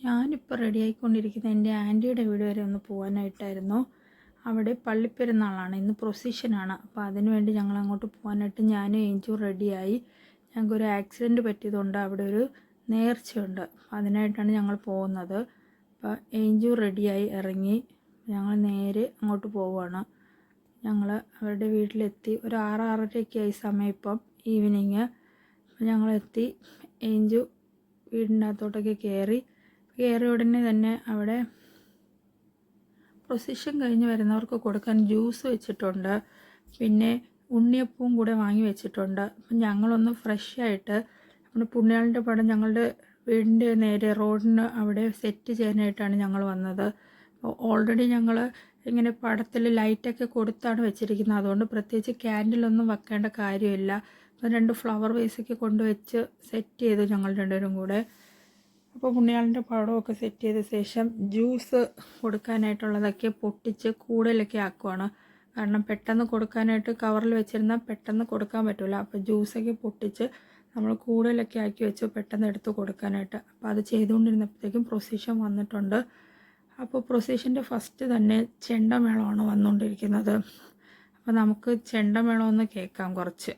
ഞാനിപ്പോൾ റെഡി ആയിക്കൊണ്ടിരിക്കുന്ന എന്റെ ആന്റിയുടെ വീട് വരെ ഒന്ന് പോകാനായിട്ടായിരുന്നു അവിടെ പള്ളിപ്പെരുന്നാളാണ്. ഇന്ന് പ്രൊസിഷനാണ് അപ്പോൾ അതിനുവേണ്ടി ഞങ്ങൾ അങ്ങോട്ട് പോകാനായിട്ട് ഞാനും ഏഞ്ചും റെഡിയായി ഞങ്ങൾക്കൊരു ആക്സിഡന്റ് പറ്റിയതുകൊണ്ട് അവിടെ ഒരു നേർച്ചയുണ്ട്. അതിനായിട്ടാണ് ഞങ്ങൾ പോകുന്നത്. അപ്പോൾ ഏഞ്ചു റെഡിയായി ഇറങ്ങി. ഞങ്ങൾ നേരെ അങ്ങോട്ട് പോവുകയാണ് ഞങ്ങൾ അവരുടെ വീട്ടിലെത്തി. ഒരു ആറ് ആറരയൊക്കെയായി സമയം ഇപ്പം ഈവനിങ് ഞങ്ങളെത്തി. ഏഞ്ചു വീടിന്റെ അകത്തോട്ടൊക്കെ കയറി കയറിയ ഉടനെ തന്നെ അവിടെ പ്രൊസിഷൻ കഴിഞ്ഞ് വരുന്നവർക്ക് കൊടുക്കാൻ ജ്യൂസ് വെച്ചിട്ടുണ്ട്. പിന്നെ ഉണ്ണിയപ്പവും കൂടെ വാങ്ങി വെച്ചിട്ടുണ്ട്. അപ്പം ഞങ്ങളൊന്ന് ഫ്രഷ് ആയിട്ട് നമ്മുടെ പുണ്യാളിന്റെ പടം ഞങ്ങളുടെ വീടിന്റെ നേരെ റോഡിന് അവിടെ സെറ്റ് ചെയ്യാനായിട്ടാണ് ഞങ്ങൾ വന്നത്. ഓൾറെഡി ഞങ്ങൾ ഇങ്ങനെ പടത്തിൽ ലൈറ്റൊക്കെ കൊടുത്താണ് വെച്ചിരിക്കുന്നത്. അതുകൊണ്ട് പ്രത്യേകിച്ച് ക്യാൻഡിലൊന്നും വെക്കേണ്ട കാര്യമില്ല. അപ്പം രണ്ട് ഫ്ലവർ വേസൊക്കെ കൊണ്ടുവച്ച് സെറ്റ് ചെയ്തു ഞങ്ങൾ രണ്ടുപേരും കൂടെ. അപ്പോൾ പുണ്യാളിന്റെ പടമൊക്കെ സെറ്റ് ചെയ്ത ശേഷം ജ്യൂസ് കൊടുക്കാനായിട്ടുള്ളതൊക്കെ പൊട്ടിച്ച് കൂടുതലൊക്കെ ആക്കുവാണ്. കാരണം പെട്ടെന്ന് കൊടുക്കാനായിട്ട് കവറിൽ വെച്ചിരുന്നാൽ പെട്ടെന്ന് കൊടുക്കാൻ പറ്റില്ല അപ്പോൾ ജ്യൂസൊക്കെ പൊട്ടിച്ച് നമ്മൾ കൂടുതലൊക്കെ ആക്കി വെച്ചു പെട്ടെന്ന് എടുത്ത് കൊടുക്കാനായിട്ട്. അപ്പോൾ അത് ചെയ്തുകൊണ്ടിരുന്നപ്പോഴത്തേക്കും പ്രൊസീഷൻ വന്നിട്ടുണ്ട്. അപ്പോൾ പ്രൊസീഷന്റെ ഫസ്റ്റ് തന്നെ ചെണ്ടമേളമാണ് വന്നുകൊണ്ടിരിക്കുന്നത്. അപ്പോൾ നമുക്ക് ചെണ്ടമേളം ഒന്ന് കേൾക്കാം കുറച്ച്.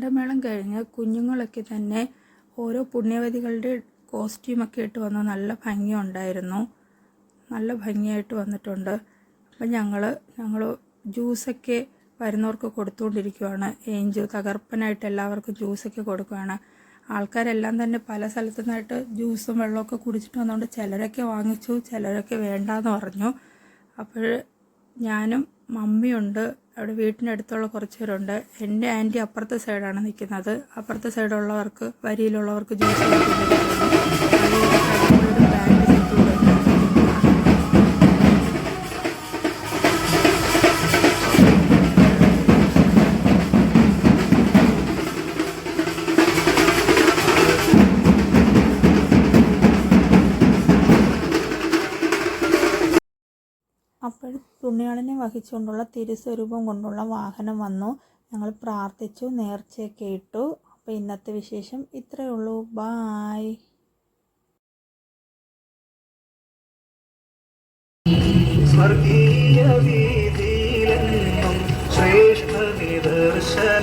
ചെണ്ടമേളം കഴിഞ്ഞ് കുഞ്ഞുങ്ങളൊക്കെ തന്നെ ഓരോ പുണ്യവതികളുടെ കോസ്റ്റ്യൂമൊക്കെ ഇട്ട് വന്ന് നല്ല ഭംഗിയുണ്ടായിരുന്നു. നല്ല ഭംഗിയായിട്ട് വന്നിട്ടുണ്ട്. അപ്പം ഞങ്ങൾ ഞങ്ങൾ ജ്യൂസൊക്കെ വരുന്നവർക്ക് കൊടുത്തുകൊണ്ടിരിക്കുവാണ് ഏഞ്ചു തകർപ്പനായിട്ട് എല്ലാവർക്കും ജ്യൂസൊക്കെ കൊടുക്കുകയാണ് ആൾക്കാരെല്ലാം തന്നെ പല സ്ഥലത്തു നിന്നായിട്ട് ജ്യൂസും വെള്ളമൊക്കെ കുടിച്ചിട്ട് വന്നുകൊണ്ട് ചിലരൊക്കെ വാങ്ങിച്ചു ചിലരൊക്കെ വേണ്ടാന്ന് പറഞ്ഞു. അപ്പോൾ ഞാനും മമ്മിയുണ്ട്. അവിടെ വീട്ടിന്റെ അടുത്തുള്ള കുറച്ച് പേരുണ്ട് എന്റെ ആന്റി അപ്പുറത്തെ സൈഡാണ് നിൽക്കുന്നത് അപ്പുറത്തെ സൈഡുള്ളവർക്ക് വരിയിലുള്ളവർക്ക് ജ്യൂസ് ഒരു പുണ്യാളനെ വഹിച്ചുകൊണ്ടുള്ള തിരുസ്വരൂപം കൊണ്ടുള്ള വാഹനം വന്നു. ഞങ്ങൾ പ്രാർത്ഥിച്ചു നേർച്ചയൊക്കെ ഇട്ടു. അപ്പോൾ ഇന്നത്തെ വിശേഷം ഇത്രയേ ഉള്ളൂ. ബായ് സ്വർഗീയ വീതിയിലെന്നും ശ്രേഷ്ഠ നിദർശന.